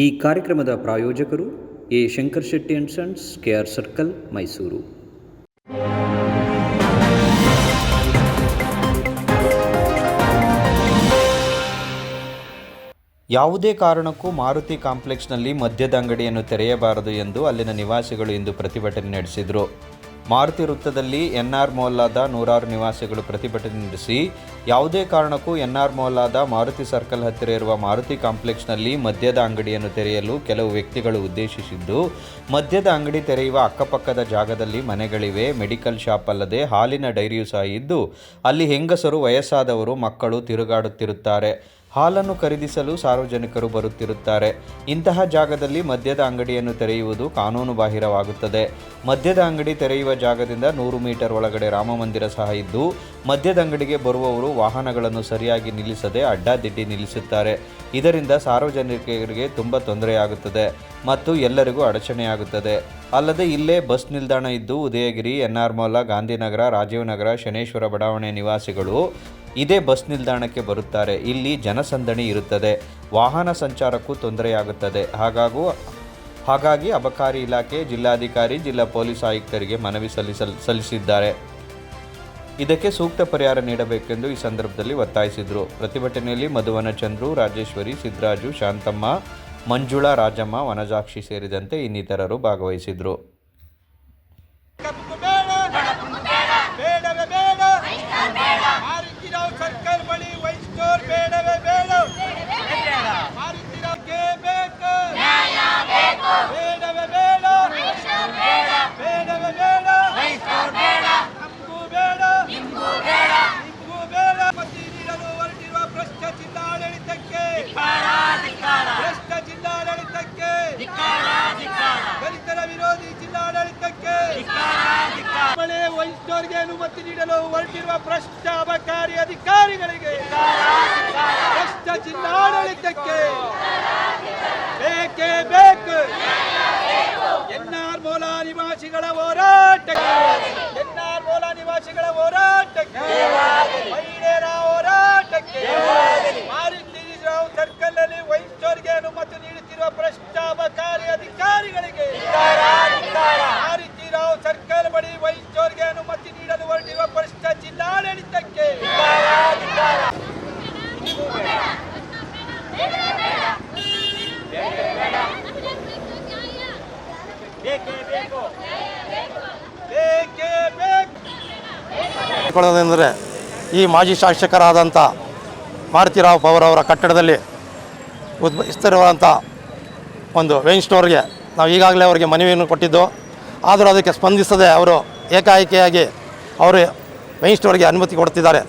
ಈ ಕಾರ್ಯಕ್ರಮದ ಪ್ರಾಯೋಜಕರು A Shankar Shetty and sons KR circle, Mysuru. ಯಾವುದೇ ಕಾರಣಕ್ಕೂ ಮಾರುತಿ ಕಾಂಪ್ಲೆಕ್ಸ್ನಲ್ಲಿ ಮದ್ಯದ ಅಂಗಡಿಯನ್ನು ತೆರೆಯಬಾರದು ಎಂದು ಅಲ್ಲಿನ ನಿವಾಸಿಗಳು ಇಂದು ಪ್ರತಿಭಟನೆ ನಡೆಸಿದರು. ಮಾರುತಿ ವೃತ್ತದಲ್ಲಿ ಎನ್ಆರ್ ಮೊಹಲ್ಲಾದ ನೂರಾರು ನಿವಾಸಿಗಳು ಪ್ರತಿಭಟನೆ ನಡೆಸಿ, ಯಾವುದೇ ಕಾರಣಕ್ಕೂ ಎನ್ಆರ್ ಮೊಹಲ್ಲಾದ ಮಾರುತಿ ಸರ್ಕಲ್ ಹತ್ತಿರ ಇರುವ ಮಾರುತಿ ಕಾಂಪ್ಲೆಕ್ಸ್ನಲ್ಲಿ ಮದ್ಯದ ಅಂಗಡಿಯನ್ನು ತೆರೆಯಲು ಕೆಲವು ವ್ಯಕ್ತಿಗಳು ಉದ್ದೇಶಿಸಿದ್ದು, ಮದ್ಯದ ಅಂಗಡಿ ತೆರೆಯುವ ಅಕ್ಕಪಕ್ಕದ ಜಾಗದಲ್ಲಿ ಮನೆಗಳಿವೆ, ಮೆಡಿಕಲ್ ಶಾಪ್ ಅಲ್ಲದೆ ಹಾಲಿನ ಡೈರಿಯೂ ಸಹ ಇದ್ದು, ಅಲ್ಲಿ ಹೆಂಗಸರು, ವಯಸ್ಸಾದವರು, ಮಕ್ಕಳು ತಿರುಗಾಡುತ್ತಿರುತ್ತಾರೆ. ಹಾಲನ್ನು ಖರೀದಿಸಲು ಸಾರ್ವಜನಿಕರು ಬರುತ್ತಿರುತ್ತಾರೆ. ಇಂತಹ ಜಾಗದಲ್ಲಿ ಮದ್ಯದ ಅಂಗಡಿಯನ್ನು ತೆರೆಯುವುದು ಕಾನೂನು ಬಾಹಿರವಾಗುತ್ತದೆ ಮದ್ಯದ ಅಂಗಡಿ ತೆರೆಯುವ ಜಾಗದಿಂದ ನೂರು ಮೀಟರ್ ಒಳಗಡೆ ರಾಮಮಂದಿರ ಸಹ ಇದ್ದು, ಮದ್ಯದ ಅಂಗಡಿಗೆ ಬರುವವರು ವಾಹನಗಳನ್ನು ಸರಿಯಾಗಿ ನಿಲ್ಲಿಸದೆ ಅಡ್ಡಾದಿಡ್ಡಿ ನಿಲ್ಲಿಸುತ್ತಾರೆ. ಇದರಿಂದ ಸಾರ್ವಜನಿಕರಿಗೆ ತುಂಬ ತೊಂದರೆಯಾಗುತ್ತದೆ ಮತ್ತು ಎಲ್ಲರಿಗೂ ಅಡಚಣೆಯಾಗುತ್ತದೆ. ಅಲ್ಲದೆ ಇಲ್ಲೇ ಬಸ್ ನಿಲ್ದಾಣ ಇದ್ದು, ಉದಯಗಿರಿ, ಎನ್ಆರ್ ಗಾಂಧಿನಗರ, ರಾಜೀವ್ ನಗರ, ಶನೇಶ್ವರ ಬಡಾವಣೆ ನಿವಾಸಿಗಳು ಇದೇ ಬಸ್ ನಿಲ್ದಾಣಕ್ಕೆ ಬರುತ್ತಾರೆ. ಇಲ್ಲಿ ಜನಸಂದಣಿ ಇರುತ್ತದೆ. ವಾಹನ ಸಂಚಾರಕ್ಕೂ ತೊಂದರೆಯಾಗುತ್ತದೆ. ಹಾಗಾಗೂ, ಹಾಗಾಗಿ ಅಬಕಾರಿ ಇಲಾಖೆ ಜಿಲ್ಲಾಧಿಕಾರಿ, ಜಿಲ್ಲಾ ಪೊಲೀಸ್ ಆಯುಕ್ತರಿಗೆ ಮನವಿ ಸಲ್ಲಿಸಲ್, ಸಲ್ಲಿಸಿದ್ದಾರೆ. ಇದಕ್ಕೆ ಸೂಕ್ತ ಪರಿಹಾರ ನೀಡಬೇಕೆಂದು ಈ ಸಂದರ್ಭದಲ್ಲಿ ಒತ್ತಾಯಿಸಿದರು. ಪ್ರತಿಭಟನೆಯಲ್ಲಿ ಮಧುವನ ಚಂದ್ರು, ರಾಜೇಶ್ವರಿ ಸಿದ್ದರಾಜು ಶಾಂತಮ್ಮ, ಮಂಜುಳಾ, ರಾಜಮ್ಮ, ವನಜಾಕ್ಷಿ ಸೇರಿದಂತೆ ಇನ್ನಿತರರು ಭಾಗವಹಿಸಿದರು. ಹೊರಟಿರುವ ಭ್ರಷ್ಟ ಅಬಕಾರಿ ಅಧಿಕಾರಿಗಳಿಗೆ ಭ್ರಷ್ಟ ಜಿಲ್ಲಾಡಳಿತಕ್ಕೆ ಬೇಕೇ ಬೇಕು. ಎನ್ಆರ್ ಮೋಲಾ ನಿವಾಸಿಗಳ ಹೋರಾಟಕ್ಕೆ, ಎನ್ಆರ್ ಮೋಲಾ ನಿವಾಸಿಗಳ ಹೋರಾಟಕ್ಕೆ ಮಹಿಳೆಯರ ಹೋರಾಟಕ್ಕೆ ಮಾರುತಿ ರಾವ್ ಸರ್ಕಲ್ ಅಲ್ಲಿ ವಹಿಸೋರಿಗೆ ಅನುಮತಿ ನೀಡುತ್ತಿರುವ ಭ್ರಷ್ಟ ಅಬಕಾರಿ ಅಧಿಕಾರಿಗಳಿಗೆ ಮಾರುತಿ ರಾವ್ ಸರ್ಕಲ್ ಬಳಿ ವಹಿಸೋರಿಗೆ ಅನುಮತಿ ನೀಡಲು ಹೊರಟಿರುವ ಭ್ರಷ್ಟ ಜಿಲ್ಲಾಡಳಿತಕ್ಕೆ ಬೇಕೇ ಬೇಕು ಕೊಳ್ಳೋದೆಂದರೆ ಈ ಮಾಜಿ ಶಾಸಕರಾದಂಥ ಮಾರುತಿರಾವ್ ಪವರ್ ಅವರ ಕಟ್ಟಡದಲ್ಲಿ ಉದ್ಭವಿಸ್ತಿರುವಂಥ ಒಂದು ವೈನ್ ಸ್ಟೋರ್ಗೆ ನಾವು ಈಗಾಗಲೇ ಅವರಿಗೆ ಮನವಿಯನ್ನು ಕೊಟ್ಟಿದ್ದು, ಆದರೂ ಅದಕ್ಕೆ ಸ್ಪಂದಿಸದೆ ಅವರು ಏಕಾಏಕಿಯಾಗಿ ಅವರು ವೈನ್ ಸ್ಟೋರ್ಗೆ ಅನುಮತಿ ಕೊಡ್ತಿದ್ದಾರೆ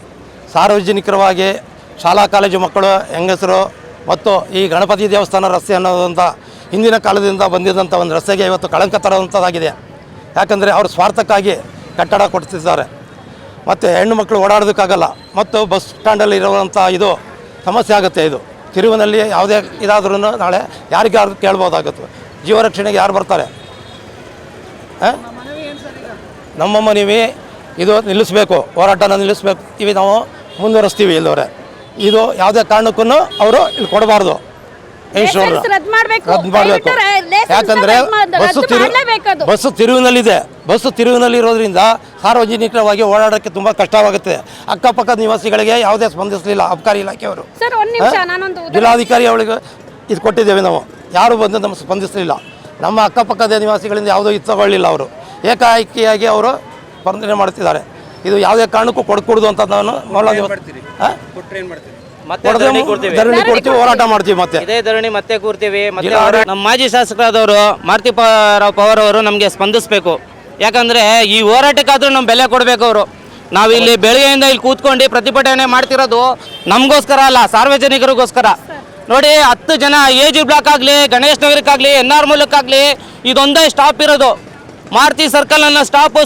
ಸಾರ್ವಜನಿಕರವಾಗಿ ಶಾಲಾ ಕಾಲೇಜು ಮಕ್ಕಳು, ಹೆಂಗಸರು ಮತ್ತು ಈ ಗಣಪತಿ ದೇವಸ್ಥಾನ ರಸ್ತೆ ಅನ್ನೋದಂಥ ಹಿಂದಿನ ಕಾಲದಿಂದ ಬಂದಿದ್ದಂಥ ಒಂದು ರಸ್ತೆಗೆ ಇವತ್ತು ಕಳಂಕ ತರುವಂಥದ್ದಾಗಿದೆ. ಯಾಕಂದರೆ ಅವರು ಸ್ವಾರ್ಥಕ್ಕಾಗಿ ಕಟ್ಟಡ ಕೊಡ್ತಿದ್ದಾರೆ. ಮತ್ತು ಹೆಣ್ಣು ಮಕ್ಕಳು ಓಡಾಡೋದಕ್ಕಾಗಲ್ಲ. ಮತ್ತು ಬಸ್ ಸ್ಟ್ಯಾಂಡಲ್ಲಿ ಇರುವಂಥ ಇದು ಸಮಸ್ಯೆ ಆಗುತ್ತೆ ಇದು. ತಿರುವಿನಲ್ಲಿ ಯಾವುದೇ ಇದಾದ್ರೂ ನಾಳೆ ಯಾರಿಗಾದ್ರೂ ಕೇಳ್ಬೋದಾಗುತ್ತೆ. ಜೀವ ರಕ್ಷಣೆಗೆ ಯಾರು ಬರ್ತಾರೆ? ನಮ್ಮ ಮನವಿ ಇದು ನಿಲ್ಲಿಸಬೇಕು. ಹೋರಾಟನ ನಿಲ್ಲಿಸ್ಬೇಕು. ಇವಿ ನಾವು ಮುಂದುವರಿಸ್ತೀವಿ ಇಲ್ಲವರೆ ಇದು ಯಾವುದೇ ಕಾರಣಕ್ಕೂ ಅವರು ಇಲ್ಲಿ ಕೊಡಬಾರ್ದು. ಇನ್ಶೂರ್ ಲೈಸೆನ್ಸ್ ರದ್ದು ಮಾಡ್ಬೇಕು. ರದ್ದು ಮಾಡಬೇಕು. ದಯವಿಟ್ಟು ಯಾಕಂದರೆ ಬಸ್ಸು ತಿರು ಅದು. ಬಸ್ಸು ತಿರುವಿನಲ್ಲಿದೆ. ಬಸ್ಸು ತಿರುವಿನಲ್ಲಿ ಇರೋದ್ರಿಂದ ಸಾರ್ವಜನಿಕವಾಗಿ ಓಡಾಡೋಕ್ಕೆ ತುಂಬ ಕಷ್ಟವಾಗುತ್ತೆ. ಅಕ್ಕಪಕ್ಕದ ನಿವಾಸಿಗಳಿಗೆ ಯಾವುದೇ ಸ್ಪಂದಿಸಲಿಲ್ಲ ಅಬಕಾರಿ ಇಲಾಖೆಯವರು. ಸರ್ ಒಂದ್ ನಿಮಿಷ ಹಾ? ನಾನೊಂದು ಜಿಲ್ಲಾಧಿಕಾರಿ ಅವಳಿಗೆ ಇದು ಕೊಟ್ಟಿದ್ದೇವೆ ನಾವು. ಯಾರು ಬಂದು ನಮ್ಗೆ ಸ್ಪಂದಿಸಲಿಲ್ಲ. ನಮ್ಮ ಅಕ್ಕಪಕ್ಕದ ನಿವಾಸಿಗಳಿಂದ ಯಾವುದೋ ಇದು ತಗೊಳ್ಳಿಲ್ಲ ಅವರು. ಏಕಾಏಕಿಯಾಗಿ ಅವರು ಸ್ಪಂದನೆ ಮಾಡ್ತಿದ್ದಾರೆ. ಇದು ಯಾವುದೇ ಕಾರಣಕ್ಕೂ ಕೊಡ್ಕೂಡ್ದು ಅಂತ ನಾನು ನೋಡಲ್ಲ ಹಾ? ಮತ್ತೆ ಧರಣಿ ಕೊಡ್ತೀವಿ ಧರಣಿ ಕೊಡ್ತೀವಿ ಹೋರಾಟ ಮಾಡ್ತೀವಿ ಮತ್ತೆ. ಇದೇ ಧರಣಿ ಮತ್ತೆ ಕೂರ್ತೀವಿ. ಮತ್ತೆ ನಮ್ಮ ಮಾಜಿ ಶಾಸಕರಾದವರು ಮಾರುತಿ ರಾವ್ ಪವಾರ್ ಅವರು ನಮಗೆ ಸ್ಪಂದಿಸ್ಬೇಕು. ಯಾಕಂದ್ರೆ ಈ ಹೋರಾಟಕ್ಕಾದ್ರೂ ನಮ್ಮ ಬೆಲೆ ಕೊಡಬೇಕು ಅವರು. ನಾವು ಇಲ್ಲಿ ಬೆಳಗ್ಗೆಯಿಂದ ಇಲ್ಲಿ ಕೂತ್ಕೊಂಡು ಪ್ರತಿಭಟನೆ ಮಾಡ್ತಿರೋದು ನಮಗೋಸ್ಕರ ಅಲ್ಲ ಸಾರ್ವಜನಿಕರಿಗೋಸ್ಕರ. ನೋಡಿ ಹತ್ತು ಜನ ಎ ಜಿ ಬ್ಲಾಕ್ ಆಗಲಿ ಗಣೇಶ್ ನಗರಕ್ಕಾಗಲಿ ಎನ್ ಆರ್ ಮೂಲಕ್ಕಾಗಲಿ ಇದೊಂದೇ ಸ್ಟಾಪ್ ಇರೋದು. ಮಾರುತಿ ಸರ್ಕಲ್ ಅನ್ನೋ ಸ್ಟಾಪ್